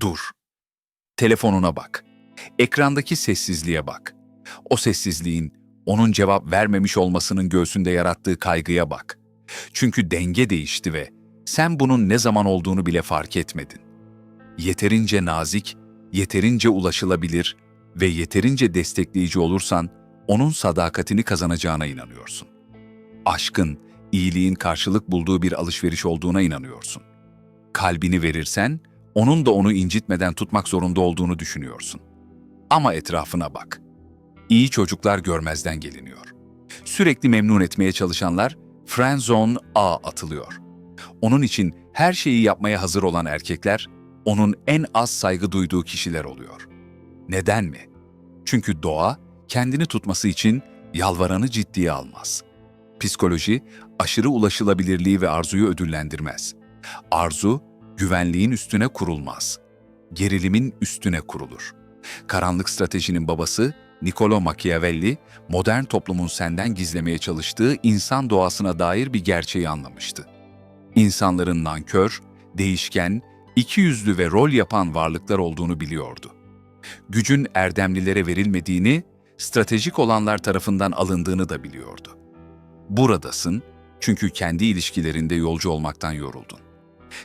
Dur. Telefonuna bak. Ekrandaki sessizliğe bak. O sessizliğin onun cevap vermemiş olmasının göğsünde yarattığı kaygıya bak. Çünkü denge değişti ve sen bunun ne zaman olduğunu bile fark etmedin. Yeterince nazik, yeterince ulaşılabilir ve yeterince destekleyici olursan onun sadakatini kazanacağına inanıyorsun. Aşkın, iyiliğin karşılık bulduğu bir alışveriş olduğuna inanıyorsun. Kalbini verirsen, onun da onu incitmeden tutmak zorunda olduğunu düşünüyorsun. Ama etrafına bak. İyi çocuklar görmezden geliniyor. Sürekli memnun etmeye çalışanlar friendzone A atılıyor. Onun için her şeyi yapmaya hazır olan erkekler, onun en az saygı duyduğu kişiler oluyor. Neden mi? Çünkü doğa kendini tutması için yalvaranı ciddiye almaz. Psikoloji aşırı ulaşılabilirliği ve arzuyu ödüllendirmez. Arzu güvenliğin üstüne kurulmaz. Gerilimin üstüne kurulur. Karanlık stratejinin babası Niccolo Machiavelli, modern toplumun senden gizlemeye çalıştığı insan doğasına dair bir gerçeği anlamıştı. İnsanların nankör, değişken, ikiyüzlü ve rol yapan varlıklar olduğunu biliyordu. Gücün erdemlilere verilmediğini, stratejik olanlar tarafından alındığını da biliyordu. Buradasın çünkü kendi ilişkilerinde yolcu olmaktan yoruldun.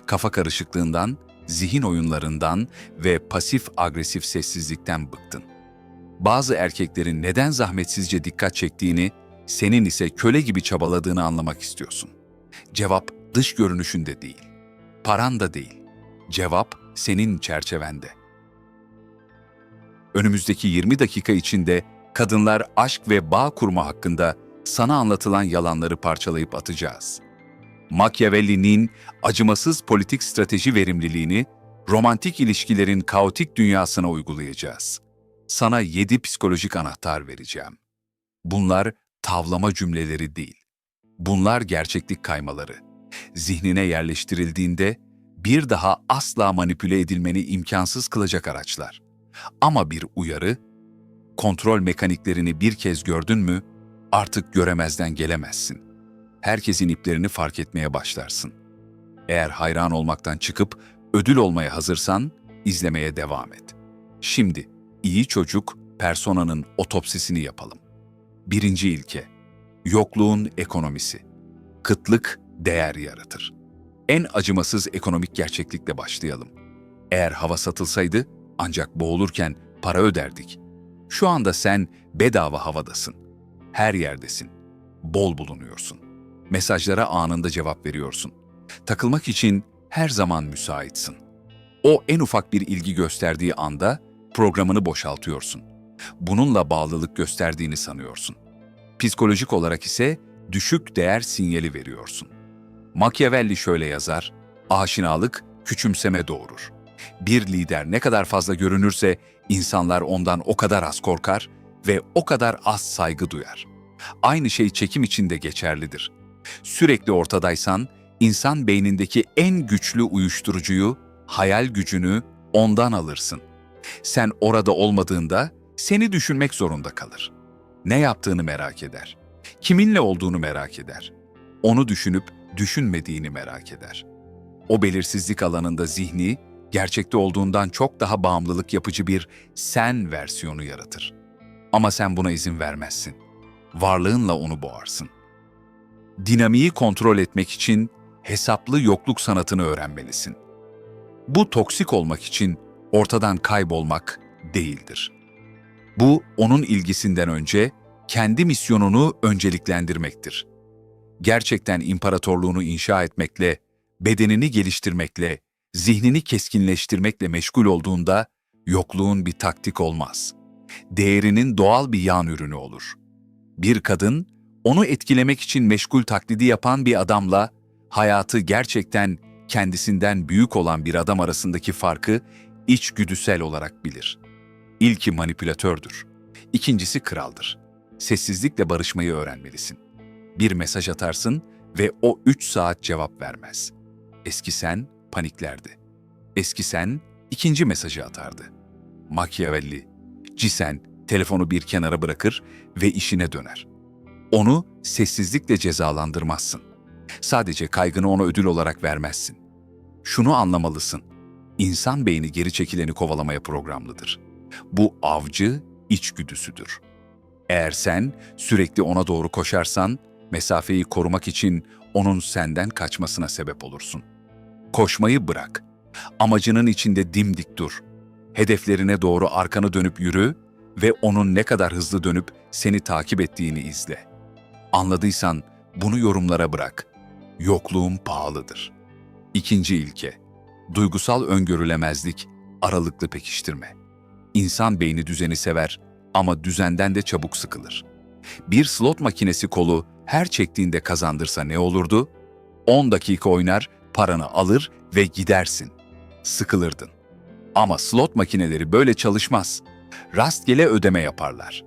Kafa karışıklığından, zihin oyunlarından ve pasif agresif sessizlikten bıktın. Bazı erkeklerin neden zahmetsizce dikkat çektiğini, senin ise köle gibi çabaladığını anlamak istiyorsun. Cevap dış görünüşünde değil, paran da değil. Cevap senin çerçevende. Önümüzdeki 20 dakika içinde kadınlar aşk ve bağ kurma hakkında sana anlatılan yalanları parçalayıp atacağız. Machiavelli'nin acımasız politik strateji verimliliğini romantik ilişkilerin kaotik dünyasına uygulayacağız. Sana 7 psikolojik anahtar vereceğim. Bunlar tavlama cümleleri değil. Bunlar gerçeklik kaymaları. Zihnine yerleştirildiğinde bir daha asla manipüle edilmeni imkansız kılacak araçlar. Ama bir uyarı, kontrol mekaniklerini bir kez gördün mü artık göremezden gelemezsin. Herkesin iplerini fark etmeye başlarsın. Eğer hayran olmaktan çıkıp ödül olmaya hazırsan izlemeye devam et. Şimdi iyi çocuk personanın otopsisini yapalım. Birinci ilke, yokluğun ekonomisi. Kıtlık değer yaratır. En acımasız ekonomik gerçeklikle başlayalım. Eğer hava satılsaydı ancak boğulurken para öderdik. Şu anda sen bedava havadasın. Her yerdesin. Bol bulunuyorsun. Mesajlara anında cevap veriyorsun. Takılmak için her zaman müsaitsin. O en ufak bir ilgi gösterdiği anda programını boşaltıyorsun. Bununla bağlılık gösterdiğini sanıyorsun. Psikolojik olarak ise düşük değer sinyali veriyorsun. Machiavelli şöyle yazar, aşinalık küçümseme doğurur. Bir lider ne kadar fazla görünürse insanlar ondan o kadar az korkar ve o kadar az saygı duyar. Aynı şey çekim için de geçerlidir. Sürekli ortadaysan, insan beynindeki en güçlü uyuşturucuyu, hayal gücünü ondan alırsın. Sen orada olmadığında seni düşünmek zorunda kalır. Ne yaptığını merak eder. Kiminle olduğunu merak eder. Onu düşünüp düşünmediğini merak eder. O belirsizlik alanında zihni, gerçekte olduğundan çok daha bağımlılık yapıcı bir sen versiyonu yaratır. Ama sen buna izin vermezsin. Varlığınla onu boğarsın. Dinamiği kontrol etmek için hesaplı yokluk sanatını öğrenmelisin. Bu toksik olmak için ortadan kaybolmak değildir. Bu onun ilgisinden önce kendi misyonunu önceliklendirmektir. Gerçekten imparatorluğunu inşa etmekle, bedenini geliştirmekle, zihnini keskinleştirmekle meşgul olduğunda yokluğun bir taktik olmaz. Değerinin doğal bir yan ürünü olur. Bir kadın, onu etkilemek için meşgul taklidi yapan bir adamla hayatı gerçekten kendisinden büyük olan bir adam arasındaki farkı içgüdüsel olarak bilir. İlki manipülatördür. İkincisi kraldır. Sessizlikle barışmayı öğrenmelisin. Bir mesaj atarsın ve o üç saat cevap vermez. Eski sen paniklerdi. Eski sen ikinci mesajı atardı. Machiavelli, Cisen telefonu bir kenara bırakır ve işine döner. Onu sessizlikle cezalandırmazsın. Sadece kaygını ona ödül olarak vermezsin. Şunu anlamalısın. İnsan beyni geri çekileni kovalamaya programlıdır. Bu avcı içgüdüsüdür. Eğer sen sürekli ona doğru koşarsan, mesafeyi korumak için onun senden kaçmasına sebep olursun. Koşmayı bırak. Amacının içinde dimdik dur. Hedeflerine doğru arkanı dönüp yürü ve onun ne kadar hızlı dönüp seni takip ettiğini izle. Anladıysan bunu yorumlara bırak. Yokluğum pahalıdır. İkinci ilke. Duygusal öngörülemezlik, aralıklı pekiştirme. İnsan beyni düzeni sever ama düzenden de çabuk sıkılır. Bir slot makinesi kolu her çektiğinde kazandırsa ne olurdu? 10 dakika oynar, paranı alır ve gidersin. Sıkılırdın. Ama slot makineleri böyle çalışmaz. Rastgele ödeme yaparlar.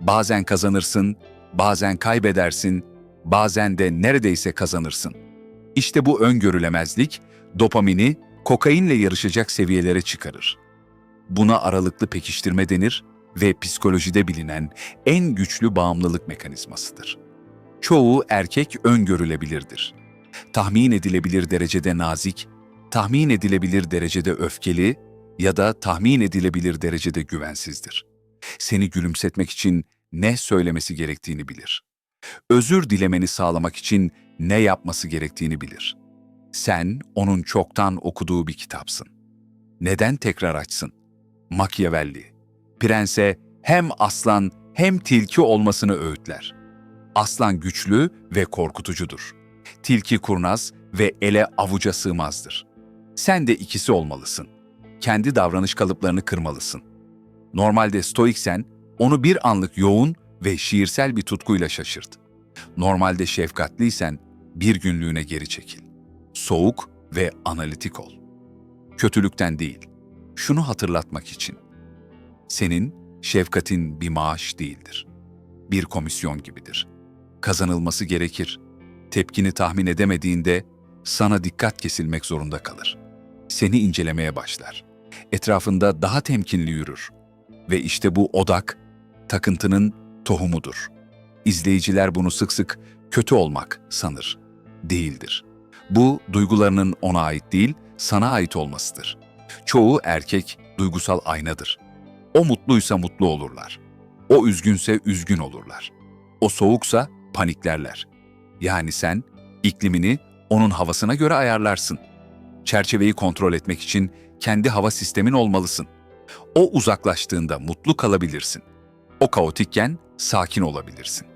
Bazen kazanırsın, bazen kaybedersin, bazen de neredeyse kazanırsın. İşte bu öngörülemezlik dopamini kokainle yarışacak seviyelere çıkarır. Buna aralıklı pekiştirme denir ve psikolojide bilinen en güçlü bağımlılık mekanizmasıdır. Çoğu erkek öngörülebilirdir. Tahmin edilebilir derecede nazik, tahmin edilebilir derecede öfkeli ya da tahmin edilebilir derecede güvensizdir. Seni gülümsetmek için ne söylemesi gerektiğini bilir. Özür dilemeni sağlamak için ne yapması gerektiğini bilir. Sen onun çoktan okuduğu bir kitapsın. Neden tekrar açsın? Machiavelli, prense hem aslan hem tilki olmasını öğütler. Aslan güçlü ve korkutucudur. Tilki kurnaz ve ele avuca sığmazdır. Sen de ikisi olmalısın. Kendi davranış kalıplarını kırmalısın. Normalde stoiksen onu bir anlık yoğun ve şiirsel bir tutkuyla şaşırt. Normalde şefkatliysen bir günlüğüne geri çekil. Soğuk ve analitik ol. Kötülükten değil, şunu hatırlatmak için. Senin şefkatin bir maaş değildir. Bir komisyon gibidir. Kazanılması gerekir. Tepkini tahmin edemediğinde sana dikkat kesilmek zorunda kalır. Seni incelemeye başlar. Etrafında daha temkinli yürür. Ve işte bu odak, takıntının tohumudur. İzleyiciler bunu sık sık kötü olmak sanır. Değildir. Bu duygularının ona ait değil, sana ait olmasıdır. Çoğu erkek duygusal aynadır. O mutluysa mutlu olurlar. O üzgünse üzgün olurlar. O soğuksa paniklerler. Yani sen iklimini onun havasına göre ayarlarsın. Çerçeveyi kontrol etmek için kendi hava sistemin olmalısın. O uzaklaştığında mutlu kalabilirsin. O kaotikken sakin olabilirsin.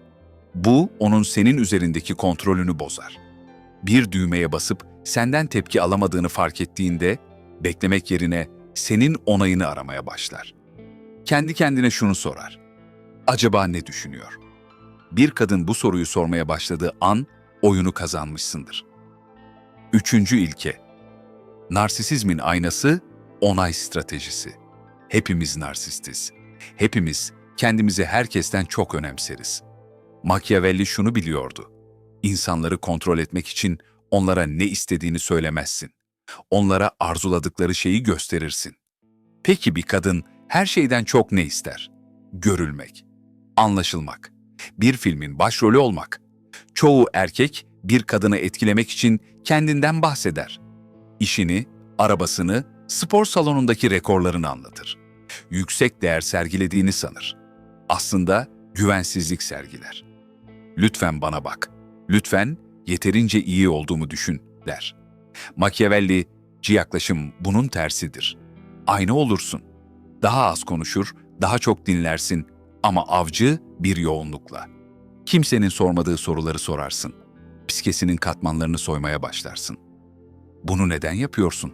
Bu onun senin üzerindeki kontrolünü bozar. Bir düğmeye basıp senden tepki alamadığını fark ettiğinde beklemek yerine senin onayını aramaya başlar. Kendi kendine şunu sorar. Acaba ne düşünüyor? Bir kadın bu soruyu sormaya başladığı an oyunu kazanmışsındır. Üçüncü ilke. Narsisizmin aynası onay stratejisi. Hepimiz narsistiz. Hepimiz kendimizi herkesten çok önemseriz. Machiavelli şunu biliyordu. İnsanları kontrol etmek için onlara ne istediğini söylemezsin. Onlara arzuladıkları şeyi gösterirsin. Peki bir kadın her şeyden çok ne ister? Görülmek, anlaşılmak, bir filmin başrolü olmak. Çoğu erkek bir kadını etkilemek için kendinden bahseder. İşini, arabasını, spor salonundaki rekorlarını anlatır. Yüksek değer sergilediğini sanır. Aslında güvensizlik sergiler. Lütfen bana bak. Lütfen yeterince iyi olduğumu düşün der. Machiavelli, yaklaşım bunun tersidir. Aynı olursun. Daha az konuşur, daha çok dinlersin ama avcı bir yoğunlukla. Kimsenin sormadığı soruları sorarsın. Psikesinin katmanlarını soymaya başlarsın. Bunu neden yapıyorsun?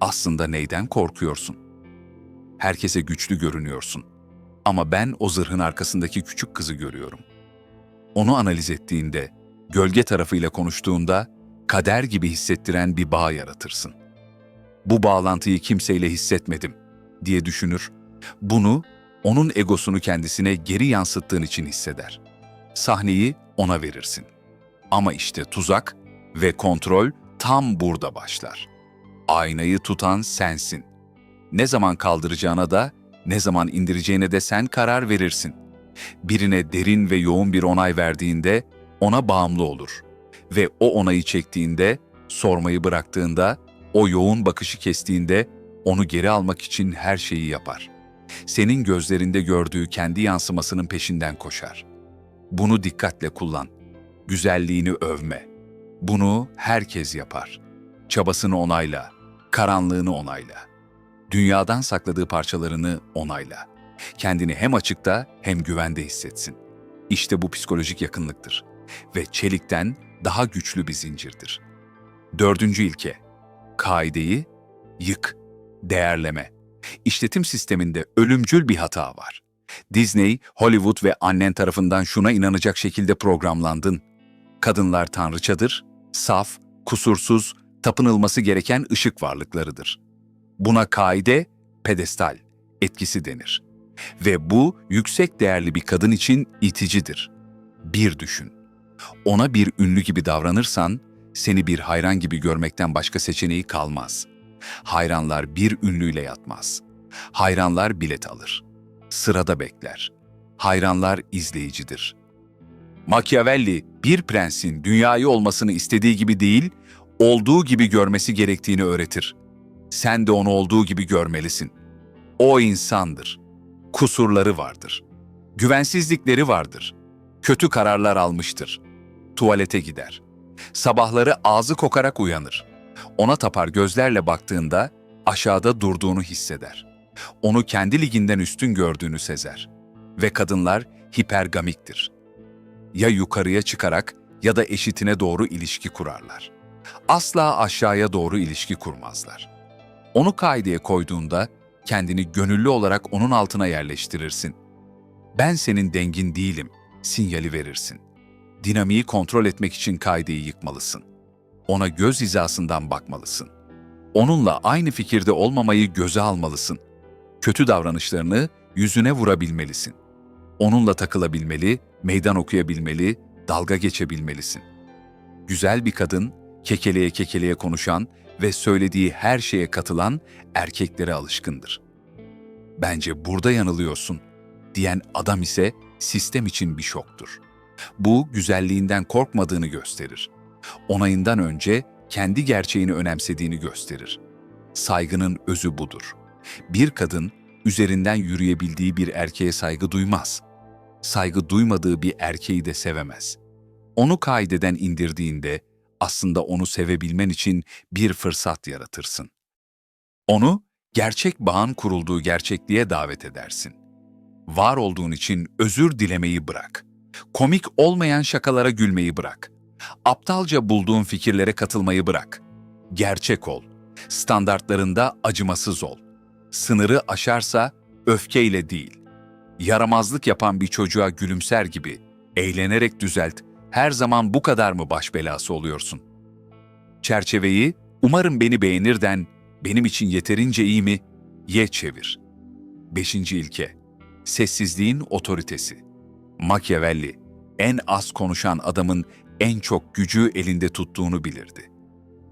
Aslında neyden korkuyorsun? Herkese güçlü görünüyorsun. Ama ben o zırhın arkasındaki küçük kızı görüyorum. Onu analiz ettiğinde, gölge tarafıyla konuştuğunda kader gibi hissettiren bir bağ yaratırsın. Bu bağlantıyı kimseyle hissetmedim diye düşünür. Bunu onun egosunu kendisine geri yansıttığın için hisseder. Sahneyi ona verirsin. Ama işte tuzak ve kontrol tam burada başlar. Aynayı tutan sensin. Ne zaman kaldıracağına da, ne zaman indireceğine de sen karar verirsin. Birine derin ve yoğun bir onay verdiğinde ona bağımlı olur ve o onayı çektiğinde, sormayı bıraktığında O yoğun bakışı kestiğinde onu geri almak için her şeyi yapar. Senin gözlerinde gördüğü kendi yansımasının peşinden koşar. Bunu dikkatle kullan. Güzelliğini övme. Bunu herkes yapar. Çabasını onayla, karanlığını onayla. Dünyadan sakladığı parçalarını onayla. Kendini hem açıkta hem güvende hissetsin. İşte bu psikolojik yakınlıktır ve çelikten daha güçlü bir zincirdir. Dördüncü ilke, kaideyi yık, değerleme. İşletim sisteminde ölümcül bir hata var. Disney, Hollywood ve annen tarafından şuna inanacak şekilde programlandın. Kadınlar tanrıçadır, saf, kusursuz, tapınılması gereken ışık varlıklarıdır. Buna kaide, pedestal, etkisi denir. Ve bu yüksek değerli bir kadın için iticidir. Bir düşün. Ona bir ünlü gibi davranırsan, seni bir hayran gibi görmekten başka seçeneği kalmaz. Hayranlar bir ünlüyle yatmaz. Hayranlar bilet alır. Sırada bekler. Hayranlar izleyicidir. Machiavelli bir prensin dünyayı olmasını istediği gibi değil, olduğu gibi görmesi gerektiğini öğretir. Sen de onu olduğu gibi görmelisin. O insandır. Kusurları vardır. Güvensizlikleri vardır. Kötü kararlar almıştır. Tuvalete gider. Sabahları ağzı kokarak uyanır. Ona tapar gözlerle baktığında aşağıda durduğunu hisseder. Onu kendi liginden üstün gördüğünü sezer. Ve kadınlar hipergamiktir. Ya yukarıya çıkarak ya da eşitine doğru ilişki kurarlar. Asla aşağıya doğru ilişki kurmazlar. Onu kaideye koyduğunda kendini gönüllü olarak onun altına yerleştirirsin. Ben senin dengin değilim, sinyali verirsin. Dinamiği kontrol etmek için kaideyi yıkmalısın. Ona göz hizasından bakmalısın. Onunla aynı fikirde olmamayı göze almalısın. Kötü davranışlarını yüzüne vurabilmelisin. Onunla takılabilmeli, meydan okuyabilmeli, dalga geçebilmelisin. Güzel bir kadın, kekeleye kekeleye konuşan ve söylediği her şeye katılan erkeklere alışkındır. Bence burada yanılıyorsun diyen adam ise sistem için bir şoktur. Bu güzelliğinden korkmadığını gösterir. Onayından önce kendi gerçeğini önemsediğini gösterir. Saygının özü budur. Bir kadın üzerinden yürüyebildiği bir erkeğe saygı duymaz. Saygı duymadığı bir erkeği de sevemez. Onu kaideden indirdiğinde aslında onu sevebilmen için bir fırsat yaratırsın. Onu gerçek bağın kurulduğu gerçekliğe davet edersin. Var olduğun için özür dilemeyi bırak. Komik olmayan şakalara gülmeyi bırak. Aptalca bulduğun fikirlere katılmayı bırak. Gerçek ol. Standartlarında acımasız ol. Sınırı aşarsa öfkeyle değil. Yaramazlık yapan bir çocuğa gülümser gibi eğlenerek düzelt. Her zaman bu kadar mı baş belası oluyorsun? Çerçeveyi umarım beni beğenirden benim için yeterince iyi mi? Ye çevir. Beşinci ilke. Sessizliğin otoritesi. Machiavelli, en az konuşan adamın en çok gücü elinde tuttuğunu bilirdi.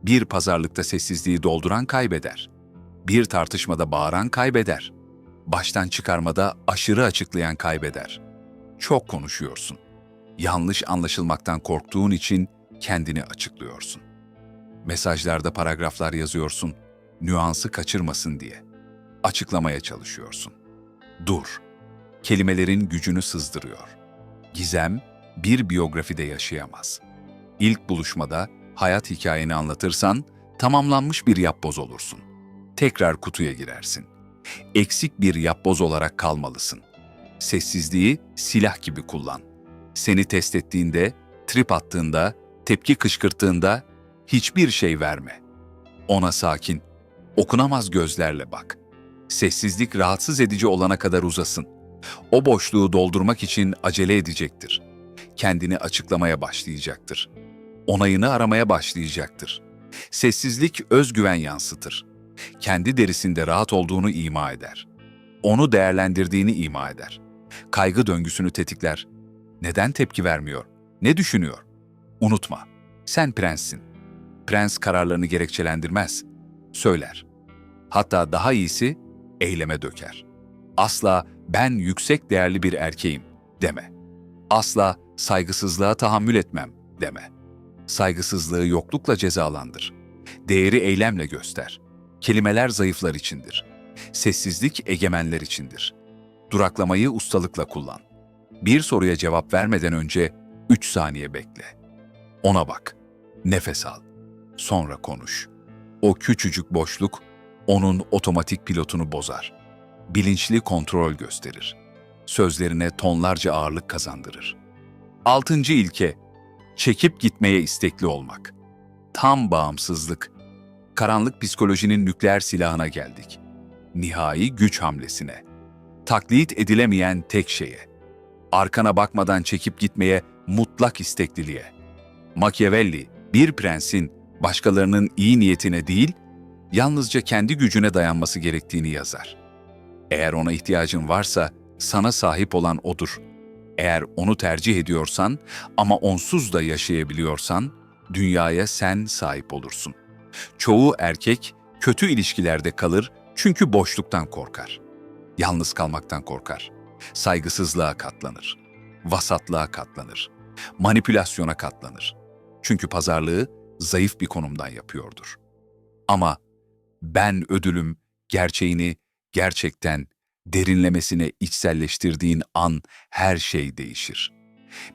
Bir pazarlıkta sessizliği dolduran kaybeder. Bir tartışmada bağıran kaybeder. Baştan çıkarmada aşırı açıklayan kaybeder. Çok konuşuyorsun. Yanlış anlaşılmaktan korktuğun için kendini açıklıyorsun. Mesajlarda paragraflar yazıyorsun, nüansı kaçırmasın diye. Açıklamaya çalışıyorsun. Dur. Kelimelerin gücünü sızdırıyor. Gizem bir biyografide yaşayamaz. İlk buluşmada hayat hikayeni anlatırsan tamamlanmış bir yapboz olursun. Tekrar kutuya girersin. Eksik bir yapboz olarak kalmalısın. Sessizliği silah gibi kullan. Seni test ettiğinde, trip attığında, tepki kışkırttığında hiçbir şey verme. Ona sakin, okunamaz gözlerle bak. Sessizlik rahatsız edici olana kadar uzasın. O boşluğu doldurmak için acele edecektir. Kendini açıklamaya başlayacaktır. Onayını aramaya başlayacaktır. Sessizlik özgüven yansıtır. Kendi derisinde rahat olduğunu ima eder. Onu değerlendirdiğini ima eder. Kaygı döngüsünü tetikler. Neden tepki vermiyor? Ne düşünüyor? Unutma, sen prenssin. Prens kararlarını gerekçelendirmez, söyler. Hatta daha iyisi eyleme döker. Asla ben yüksek değerli bir erkeğim deme. Asla saygısızlığa tahammül etmem deme. Saygısızlığı yoklukla cezalandır. Değeri eylemle göster. Kelimeler zayıflar içindir. Sessizlik egemenler içindir. Duraklamayı ustalıkla kullan. Bir soruya cevap vermeden önce 3 saniye bekle. Ona bak. Nefes al. Sonra konuş. O küçücük boşluk onun otomatik pilotunu bozar. Bilinçli kontrol gösterir. Sözlerine tonlarca ağırlık kazandırır. Altıncı ilke, çekip gitmeye istekli olmak. Tam bağımsızlık. Karanlık psikolojinin nükleer silahına geldik. Nihai güç hamlesine. Taklit edilemeyen tek şeye. Arkana bakmadan çekip gitmeye mutlak istekliliğe. Machiavelli, bir prensin başkalarının iyi niyetine değil, yalnızca kendi gücüne dayanması gerektiğini yazar. Eğer ona ihtiyacın varsa sana sahip olan odur. Eğer onu tercih ediyorsan ama onsuz da yaşayabiliyorsan dünyaya sen sahip olursun. Çoğu erkek kötü ilişkilerde kalır çünkü boşluktan korkar. Yalnız kalmaktan korkar. Saygısızlığa katlanır. Vasatlığa katlanır. Manipülasyona katlanır. Çünkü pazarlığı zayıf bir konumdan yapıyordur. Ama ben ödülüm gerçeğini gerçekten derinlemesine içselleştirdiğin an her şey değişir.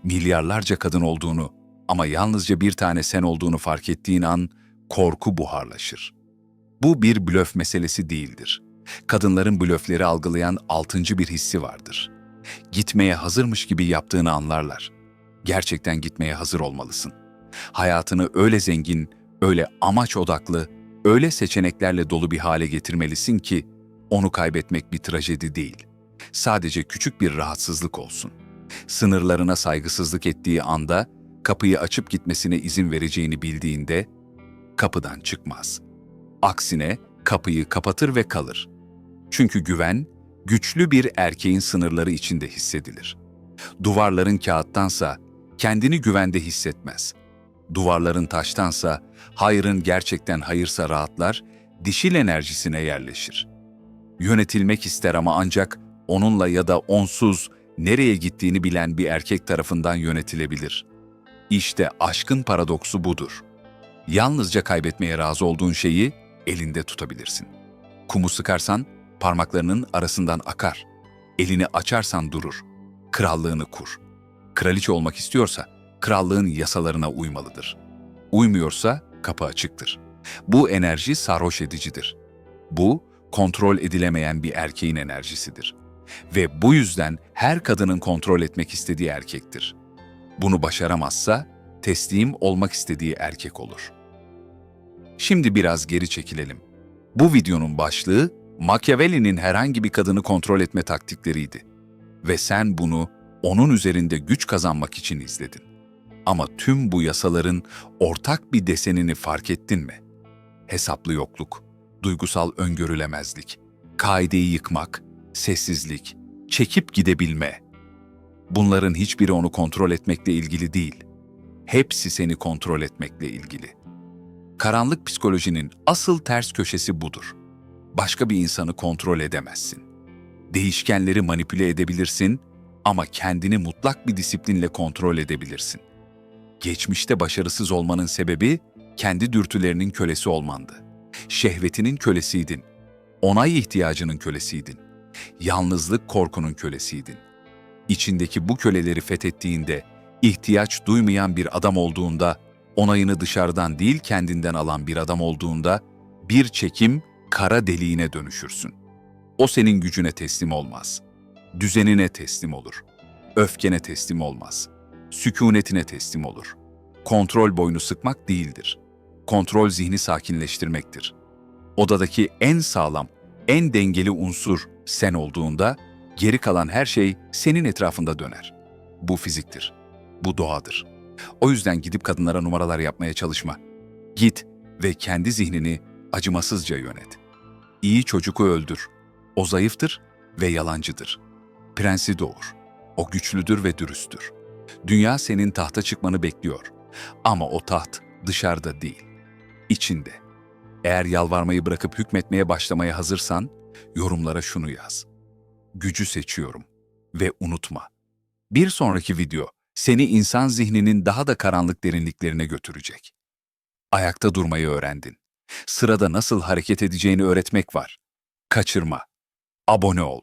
Milyarlarca kadın olduğunu ama yalnızca bir tane sen olduğunu fark ettiğin an korku buharlaşır. Bu bir blöf meselesi değildir. Kadınların blöfleri algılayan altıncı bir hissi vardır. Gitmeye hazırmış gibi yaptığını anlarlar. Gerçekten gitmeye hazır olmalısın. Hayatını öyle zengin, öyle amaç odaklı, öyle seçeneklerle dolu bir hale getirmelisin ki onu kaybetmek bir trajedi değil. Sadece küçük bir rahatsızlık olsun. Sınırlarına saygısızlık ettiği anda kapıyı açıp gitmesine izin vereceğini bildiğinde kapıdan çıkmaz. Aksine kapıyı kapatır ve kalır. Çünkü güven güçlü bir erkeğin sınırları içinde hissedilir. Duvarların kağıttansa kendini güvende hissetmez. Duvarların taştansa hayırın gerçekten hayırsa rahatlar, dişil enerjisine yerleşir. Yönetilmek ister ama ancak onunla ya da onsuz nereye gittiğini bilen bir erkek tarafından yönetilebilir. İşte aşkın paradoksu budur. Yalnızca kaybetmeye razı olduğun şeyi elinde tutabilirsin. Kumu sıkarsan parmaklarının arasından akar. Elini açarsan durur. Krallığını kur. Kraliçe olmak istiyorsa krallığın yasalarına uymalıdır. Uymuyorsa kapı açıktır. Bu enerji sarhoş edicidir. Bu kontrol edilemeyen bir erkeğin enerjisidir. Ve bu yüzden her kadının kontrol etmek istediği erkektir. Bunu başaramazsa teslim olmak istediği erkek olur. Şimdi biraz geri çekilelim. Bu videonun başlığı Machiavelli'nin herhangi bir kadını kontrol etme taktikleriydi. Ve sen bunu onun üzerinde güç kazanmak için izledin. Ama tüm bu yasaların ortak bir desenini fark ettin mi? Hesaplı yokluk, duygusal öngörülemezlik, kaideyi yıkmak, sessizlik, çekip gidebilme. Bunların hiçbiri onu kontrol etmekle ilgili değil. Hepsi seni kontrol etmekle ilgili. Karanlık psikolojinin asıl ters köşesi budur. Başka bir insanı kontrol edemezsin. Değişkenleri manipüle edebilirsin ama kendini mutlak bir disiplinle kontrol edebilirsin. Geçmişte başarısız olmanın sebebi kendi dürtülerinin kölesi olmandı. Şehvetinin kölesiydin. Onay ihtiyacının kölesiydin. Yalnızlık korkunun kölesiydin. İçindeki bu köleleri fethettiğinde, ihtiyaç duymayan bir adam olduğunda, onayını dışarıdan değil kendinden alan bir adam olduğunda, bir çekim kara deliğine dönüşürsün. O senin gücüne teslim olmaz. Düzenine teslim olur. Öfkene teslim olmaz. Sükunetine teslim olur. Kontrol boynu sıkmak değildir. Kontrol zihni sakinleştirmektir. Odadaki en sağlam, en dengeli unsur sen olduğunda geri kalan her şey senin etrafında döner. Bu fiziktir. Bu doğadır. O yüzden gidip kadınlara numaralar yapmaya çalışma. Git ve kendi zihnini acımasızca yönet. İyi çocuğu öldür. O zayıftır ve yalancıdır. Prensi doğur. O güçlüdür ve dürüsttür. Dünya senin tahta çıkmanı bekliyor. Ama o taht dışarıda değil, içinde. Eğer yalvarmayı bırakıp hükmetmeye başlamaya hazırsan, yorumlara şunu yaz. Gücü seçiyorum ve unutma. Bir sonraki video seni insan zihninin daha da karanlık derinliklerine götürecek. Ayakta durmayı öğrendin. Sırada nasıl hareket edeceğini öğretmek var. Kaçırma. Abone ol.